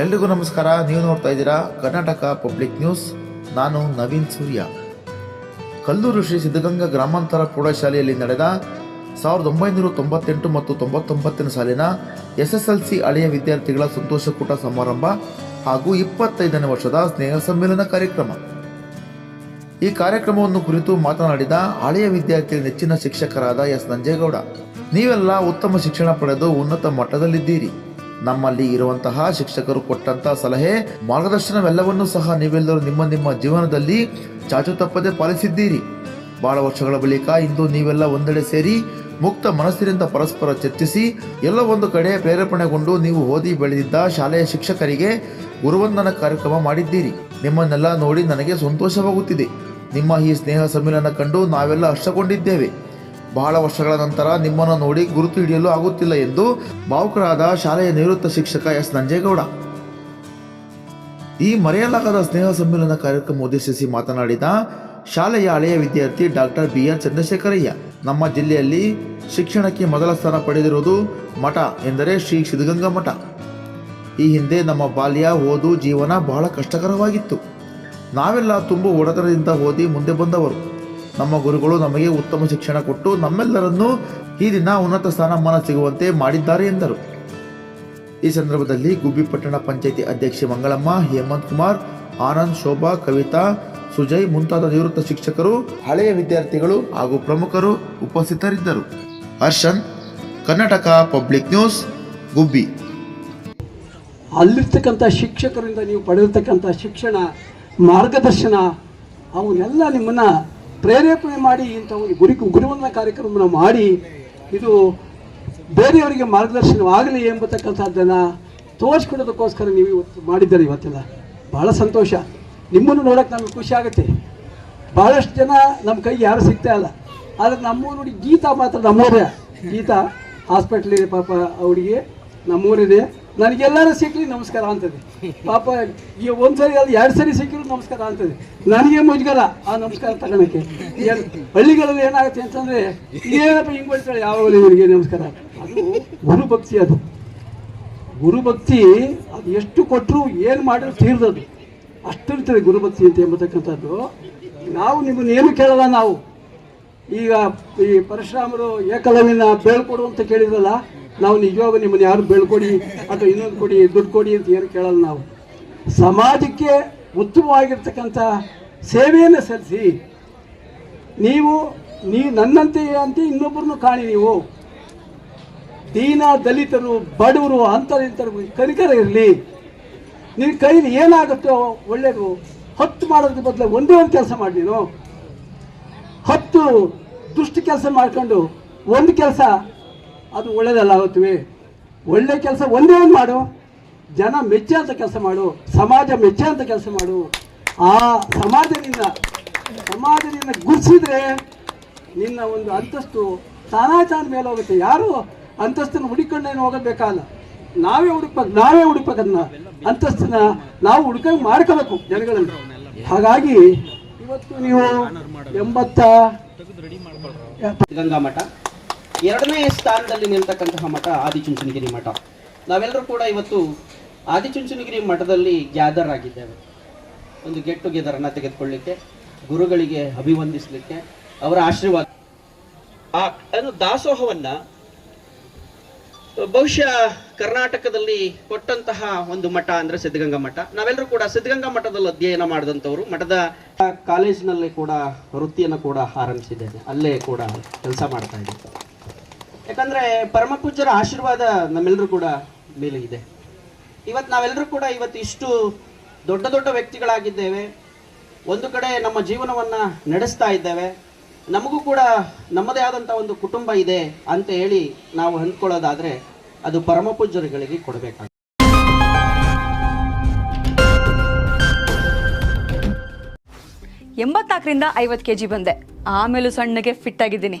ಎಲ್ರಿಗೂ ನಮಸ್ಕಾರ. ನೀವು ನೋಡ್ತಾ ಇದ್ದೀರಾ ಕರ್ನಾಟಕ ಪಬ್ಲಿಕ್ ನ್ಯೂಸ್. ನಾನು ನವೀನ್ ಸೂರ್ಯ. ಕಲ್ಲೂರು ಶ್ರೀ ಸಿದ್ಧಗಂಗಾ ಗ್ರಾಮಾಂತರ ಪ್ರೌಢಶಾಲೆಯಲ್ಲಿ ನಡೆದ ಸಾವಿರದ ಒಂಬೈನೂರ ತೊಂಬತ್ತೆಂಟು ಮತ್ತು ತೊಂಬತ್ತೊಂಬತ್ತನೇ ಸಾಲಿನ ಎಸ್ ಎಸ್ ಎಲ್ ಸಿ ಹಳೆಯ ವಿದ್ಯಾರ್ಥಿಗಳ ಸಂತೋಷಕೂಟ ಸಮಾರಂಭ ಹಾಗೂ ಇಪ್ಪತ್ತೈದನೇ ವರ್ಷದ ಸ್ನೇಹ ಸಮ್ಮೇಳನ ಕಾರ್ಯಕ್ರಮ. ಈ ಕಾರ್ಯಕ್ರಮವನ್ನು ಕುರಿತು ಮಾತನಾಡಿದ ಹಳೆಯ ವಿದ್ಯಾರ್ಥಿಗಳ ನೆಚ್ಚಿನ ಶಿಕ್ಷಕರಾದ ಎಸ್. ನಂಜೇಗೌಡ, ನೀವೆಲ್ಲ ಉತ್ತಮ ಶಿಕ್ಷಣ ಪಡೆದು ಉನ್ನತ ಮಟ್ಟದಲ್ಲಿದ್ದೀರಿ. ನಮ್ಮಲ್ಲಿ ಇರುವಂತಹ ಶಿಕ್ಷಕರು ಕೊಟ್ಟಂತಹ ಸಲಹೆ, ಮಾರ್ಗದರ್ಶನವೆಲ್ಲವನ್ನೂ ಸಹ ನೀವೆಲ್ಲರೂ ನಿಮ್ಮ ನಿಮ್ಮ ಜೀವನದಲ್ಲಿ ಚಾಚು ತಪ್ಪದೆ ಪಾಲಿಸಿದ್ದೀರಿ. ಬಹಳ ವರ್ಷಗಳ ಬಳಿಕ ಇಂದು ನೀವೆಲ್ಲ ಒಂದೆಡೆ ಸೇರಿ ಮುಕ್ತ ಮನಸ್ಸಿನಿಂದ ಪರಸ್ಪರ ಚರ್ಚಿಸಿ, ಎಲ್ಲ ಒಂದು ಕಡೆ ಪ್ರೇರೇಪಣೆಗೊಂಡು ನೀವು ಓದಿ ಬೆಳೆದಿದ್ದ ಶಾಲೆಯ ಶಿಕ್ಷಕರಿಗೆ ಗುರುವಂದನ ಕಾರ್ಯಕ್ರಮ ಮಾಡಿದ್ದೀರಿ. ನಿಮ್ಮನ್ನೆಲ್ಲ ನೋಡಿ ನನಗೆ ಸಂತೋಷವಾಗುತ್ತಿದೆ. ನಿಮ್ಮ ಈ ಸ್ನೇಹ ಸಮ್ಮಿಲನ ಕಂಡು ನಾವೆಲ್ಲ ಹರ್ಷಗೊಂಡಿದ್ದೇವೆ. ಬಹಳ ವರ್ಷಗಳ ನಂತರ ನಿಮ್ಮನ್ನು ನೋಡಿ ಗುರುತು ಹಿಡಿಯಲು ಆಗುತ್ತಿಲ್ಲ ಎಂದು ಭಾವುಕರಾದ ಶಾಲೆಯ ನಿವೃತ್ತ ಶಿಕ್ಷಕ ಎಸ್. ನಂಜೇಗೌಡ. ಈ ಮರೆಯಲಾಗದ ಸ್ನೇಹ ಸಮ್ಮೇಳನ ಕಾರ್ಯಕ್ರಮ ಉದ್ದೇಶಿಸಿ ಮಾತನಾಡಿದ ಶಾಲೆಯ ಹಳೆಯ ವಿದ್ಯಾರ್ಥಿ ಡಾಕ್ಟರ್ ಬಿ ಆರ್ ಚಂದ್ರಶೇಖರಯ್ಯ, ನಮ್ಮ ಜಿಲ್ಲೆಯಲ್ಲಿ ಶಿಕ್ಷಣಕ್ಕೆ ಮೊದಲ ಸ್ಥಾನ ಪಡೆದಿರುವುದು ಮಠ ಎಂದರೆ ಶ್ರೀ ಸಿದ್ಧಗಂಗಾ ಮಠ. ಈ ಹಿಂದೆ ನಮ್ಮ ಬಾಲ್ಯ, ಓದು, ಜೀವನ ಬಹಳ ಕಷ್ಟಕರವಾಗಿತ್ತು. ನಾವೆಲ್ಲ ತುಂಬ ಒಡೆತನದಿಂದ ಓದಿ ಮುಂದೆ ಬಂದವರು. ನಮ್ಮ ಗುರುಗಳು ನಮಗೆ ಉತ್ತಮ ಶಿಕ್ಷಣ ಕೊಟ್ಟು ನಮ್ಮೆಲ್ಲರನ್ನೂ ಈ ದಿನ ಉನ್ನತ ಸ್ಥಾನಮಾನ ಸಿಗುವಂತೆ ಮಾಡಿದ್ದಾರೆ ಎಂದರು. ಈ ಸಂದರ್ಭದಲ್ಲಿ ಗುಬ್ಬಿಪಟ್ಟಣ ಪಂಚಾಯಿತಿ ಅಧ್ಯಕ್ಷೆ ಮಂಗಳಮ್ಮ, ಹೇಮಂತ್ ಕುಮಾರ್, ಆನಂದ್, ಶೋಭಾ, ಕವಿತಾ, ಸುಜಯ್ ಮುಂತಾದ ನಿವೃತ್ತ ಶಿಕ್ಷಕರು, ಹಳೆಯ ವಿದ್ಯಾರ್ಥಿಗಳು ಹಾಗೂ ಪ್ರಮುಖರು ಉಪಸ್ಥಿತರಿದ್ದರು. Harshan, Karnataka public news, Gubbi. ಅಲ್ಲಿರ್ತಕ್ಕಂಥ ಶಿಕ್ಷಕರಿಂದ ನೀವು ಪಡೆದಿರ್ತಕ್ಕಂಥ ಶಿಕ್ಷಣ, ಮಾರ್ಗದರ್ಶನ, ಅವನ್ನೆಲ್ಲ ನಿಮ್ಮನ್ನು ಪ್ರೇರೇಪಣೆ ಮಾಡಿ ಇಂಥ ಒಂದು ಗುರಿ ಗುರಿವಂದನ ಕಾರ್ಯಕ್ರಮವನ್ನು ಮಾಡಿ ಇದು ಬೇರೆಯವರಿಗೆ ಮಾರ್ಗದರ್ಶನವಾಗಲಿ ಎಂಬತಕ್ಕಂಥದ್ದನ್ನು ತೋರಿಸ್ಕೊಡೋದಕ್ಕೋಸ್ಕರ ನೀವು ಇವತ್ತು ಮಾಡಿದ್ದಾರೆ ಇವತ್ತೆಲ್ಲ. ಭಾಳ ಸಂತೋಷ. ನಿಮ್ಮನ್ನು ನೋಡೋಕೆ ನಮಗೆ ಖುಷಿ ಆಗುತ್ತೆ. ಭಾಳಷ್ಟು ಜನ ನಮ್ಮ ಕೈಗೆ ಯಾರು ಸಿಗ್ತಾ ಇಲ್ಲ. ಆದರೆ ನಮ್ಮೂರು ನೋಡಿ ಗೀತಾ ಮಾತ್ರ ನಮ್ಮೂರೇ. ಗೀತಾ ಹಾಸ್ಪಿಟ್ಲಿದೆ ಪಾಪ ಅವಳಿಗೆ ನಮ್ಮೂರಿದೆ. ನನಗೆಲ್ಲರೂ ಸಿಕ್ಕಲಿ ನಮಸ್ಕಾರ ಅಂತದೆ. ಪಾಪ ಈ ಒಂದು ಸರಿ ಅಲ್ಲ, ಎರಡು ಸರಿ ಸಿಕ್ಕಿದ್ರು ನಮಸ್ಕಾರ ಅಂತದೆ. ನನಗೆ ಮುಜುಗರ ಆ ನಮಸ್ಕಾರ ತಗೊಳಕ್ಕೆ. ಹಳ್ಳಿಗಳಲ್ಲಿ ಏನಾಗುತ್ತೆ ಅಂತಂದರೆ ಏನಪ್ಪ ಹಿಂಗೆ ಬಳಸ್ತಾಳೆ ಯಾವಾಗಲೂ ಇವರಿಗೆ ನಮಸ್ಕಾರ. ಅದು ಗುರುಭಕ್ತಿ ಅದು. ಗುರುಭಕ್ತಿ ಅದು ಎಷ್ಟು ಕೊಟ್ಟರು ಏನು ಮಾಡಿದ್ರು ತೀರ್ದದು. ಅಷ್ಟಿರ್ತದೆ ಗುರುಭಕ್ತಿ ಅಂತ ಎಂಬತಕ್ಕಂಥದ್ದು. ನಾವು ನಿಮ್ಮನ್ನ ಏನು ಕೇಳಲ್ಲ ನಾವು. ಈಗ ಈ ಪರಶುರಾಮರು ಏಕಲವಿನ ಬೇಳ್ಕೊಡು ಅಂತ ಕೇಳಿದ್ರಲ್ಲ ನಾವು ನಿಜವಾಗೂ ನಿಮ್ಮನ್ನು ಯಾರು ಬೆಳ್ಕೊಡಿ ಅಥವಾ ಇನ್ನೊಂದು ಕೊಡಿ, ದುಡ್ಡು ಕೊಡಿ ಅಂತ ಏನು ಕೇಳಲ್ಲ ನಾವು. ಸಮಾಜಕ್ಕೆ ಉತ್ತಮವಾಗಿರ್ತಕ್ಕಂಥ ಸೇವೆಯನ್ನು ಸಲ್ಲಿಸಿ. ನೀವು, ನೀ ನನ್ನಂತೆ ಅಂತ ಇನ್ನೊಬ್ಬರನ್ನು ಕಾಣಿ ನೀವು. ದೀನ ದಲಿತರು, ಬಡವರು, ಅಂತರಿಂತರು, ಕನಿಕರ ಇರಲಿ. ನಿನ್ನ ಕೈಲಿ ಏನಾಗುತ್ತೋ ಒಳ್ಳೆಯದು, ಹತ್ತು ಮಾಡೋದ್ರ ಬದಲು ಒಂದೇ ಒಂದು ಕೆಲಸ ಮಾಡಿ ನೀನು. ಹತ್ತು ದುಷ್ಟ ಕೆಲಸ ಮಾಡ್ಕೊಂಡು ಒಂದು ಕೆಲಸ ಅದು ಒಳ್ಳೇದಲ್ಲ ಆಗುತ್ತವೆ ಒಳ್ಳೆ ಕೆಲಸ ಒಂದೇ ಒಂದು ಮಾಡು. ಜನ ಮೆಚ್ಚೆ ಅಂತ ಕೆಲಸ ಮಾಡು. ಸಮಾಜ ಮೆಚ್ಚ ಅಂತ ಕೆಲಸ ಮಾಡು. ಆ ಸಮಾಜದಿಂದ ಸಮಾಜದಿಂದ ಗುರ್ಸಿದ್ರೆ ನಿನ್ನ ಒಂದು ಅಂತಸ್ತು ತಾನಾ ತಾನ ಮೇಲೆ ಹೋಗುತ್ತೆ. ಯಾರು ಅಂತಸ್ತನ್ನು ಹುಡುಕೊಂಡೇನು ಹೋಗಬೇಕಲ್ಲ ನಾವೇ ಹುಡುಕ್ಬೇಕು ನಾವೇ ಹುಡುಕ್ಬೇಕನ್ನ ಅದನ್ನ. ಅಂತಸ್ತನ್ನ ನಾವು ಹುಡುಕ ಮಾಡ್ಕೋಬೇಕು ಜನಗಳನ್ನು ಹಾಗಾಗಿ ಇವತ್ತು ನೀವು ಎಂಬತ್ತ ಗಂಗಾ ಮಠ. ಎರಡನೇ ಸ್ಥಾನದಲ್ಲಿ ನಿಲ್ತಕ್ಕಂತಹ ಮಠ ಆದಿಚುಂಚನಗಿರಿ ಮಠ. ನಾವೆಲ್ಲರೂ ಕೂಡ ಇವತ್ತು ಆದಿಚುಂಚನಗಿರಿ ಮಠದಲ್ಲಿ ಗ್ಯಾದರ್ ಆಗಿದ್ದೇವೆ. ಒಂದು ಗೆಟ್ ಟುಗೆದರ್ ಅನ್ನ ತೆಗೆದುಕೊಳ್ಳಿಕ್ಕೆ, ಗುರುಗಳಿಗೆ ಅಭಿವಂದಿಸಲಿಕ್ಕೆ, ಅವರ ಆಶೀರ್ವಾದ ಆ ದಾಸೋಹವನ್ನ ಬಹುಶಃ ಕರ್ನಾಟಕದಲ್ಲಿ ಕೊಟ್ಟಂತಹ ಒಂದು ಮಠ ಅಂದ್ರೆ ಸಿದ್ಧಗಂಗಾ ಮಠ. ನಾವೆಲ್ಲರೂ ಕೂಡ ಸಿದ್ಧಗಂಗಾ ಮಠದಲ್ಲಿ ಅಧ್ಯಯನ ಮಾಡಿದಂಥವ್ರು. ಮಠದ ಕಾಲೇಜಿನಲ್ಲಿ ಕೂಡ ವೃತ್ತಿಯನ್ನು ಕೂಡ ಆರಂಭಿಸಿದ್ದೇನೆ. ಅಲ್ಲೇ ಕೂಡ ಕೆಲಸ ಮಾಡ್ತಾ ಇದ್ದೆ ಯಾಕಂದ್ರೆ ಪರಮಪೂಜ್ಯರ ಆಶೀರ್ವಾದ ನಮ್ಮೆಲ್ಲರೂ ಕೂಡ ಮೇಲೆ ಇದೆ. ಇವತ್ತು ನಾವೆಲ್ಲರೂ ಕೂಡ ಇವತ್ತು ಇಷ್ಟು ದೊಡ್ಡ ದೊಡ್ಡ ವ್ಯಕ್ತಿಗಳಾಗಿದ್ದೇವೆ. ಒಂದು ಕಡೆ ನಮ್ಮ ಜೀವನವನ್ನ ನಡೆಸ್ತಾ ಇದ್ದೇವೆ. ನಮಗೂ ಕೂಡ ನಮ್ಮದೇ ಆದಂಥ ಒಂದು ಕುಟುಂಬ ಇದೆ ಅಂತ ಹೇಳಿ ನಾವು ಅಂದ್ಕೊಳ್ಳೋದಾದ್ರೆ ಅದು ಪರಮಪೂಜ್ಯರುಗಳಿಗೆ ಕೊಡಬೇಕಾಗುತ್ತೆ. ಎಂಬತ್ನಾಲ್ಕರಿಂದ ಐವತ್ತು ಕೆ ಜಿ ಬಂದೆ. ಆಮೇಲೂ ಸಣ್ಣಗೆ ಫಿಟ್ ಆಗಿದ್ದೀನಿ.